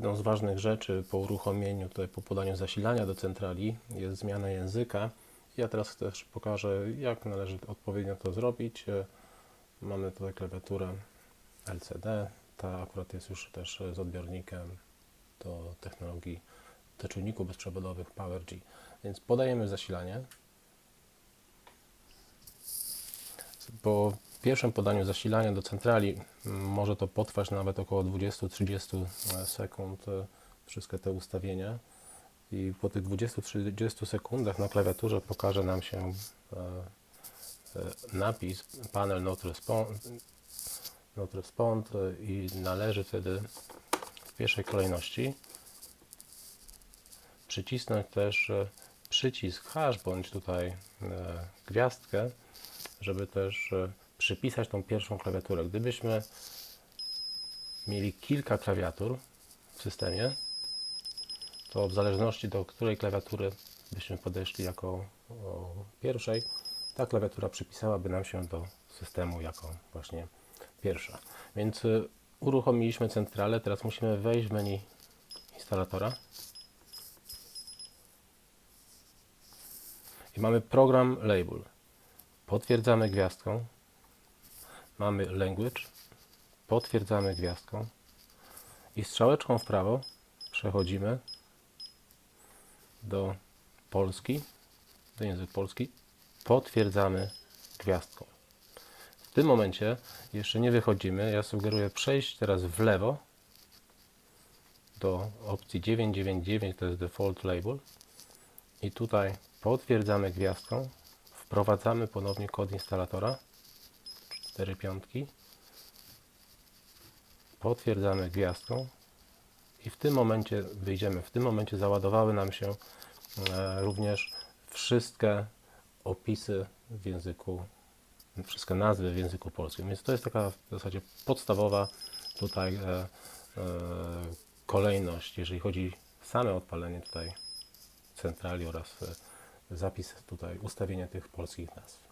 Jedną z ważnych rzeczy po uruchomieniu, tutaj po podaniu zasilania do centrali jest zmiana języka. Ja teraz też pokażę, jak należy odpowiednio to zrobić. E, Mamy tutaj klawiaturę LCD. Ta akurat jest już też z odbiornikiem do technologii do czujników bezprzewodowych PowerG. Więc podajemy zasilanie. Po pierwszym podaniu zasilania do centrali m, może to potrwać nawet około 20-30 sekund, e, wszystkie te ustawienia. I po tych 20-30 sekundach na klawiaturze pokaże nam się e, e, napis panel not respond, not respond e, i należy wtedy w pierwszej kolejności przycisnąć też e, przycisk hash bądź tutaj e, gwiazdkę, żeby też e, przypisać tą pierwszą klawiaturę. Gdybyśmy mieli kilka klawiatur w systemie, to w zależności do której klawiatury byśmy podeszli jako pierwszej, ta klawiatura przypisałaby nam się do systemu jako właśnie pierwsza. Więc y, uruchomiliśmy centralę, teraz musimy wejść w menu instalatora. I mamy program label. Potwierdzamy gwiazdką. Mamy language. Potwierdzamy gwiazdką. I strzałeczką w prawo przechodzimy do Polski, do język polski. Potwierdzamy gwiazdką. W tym momencie jeszcze nie wychodzimy. Ja sugeruję przejść teraz w lewo do opcji 999, to jest default label. I tutaj potwierdzamy gwiazdką, wprowadzamy ponownie kod instalatora 4 piątki, potwierdzamy gwiazdką i w tym momencie wyjdziemy. W tym momencie załadowały nam się e, również wszystkie opisy w języku, wszystkie nazwy w języku polskim. Więc to jest taka w zasadzie podstawowa tutaj e, e, kolejność, jeżeli chodzi same odpalenie tutaj centrali oraz zapis tutaj, ustawienia tych polskich nazw.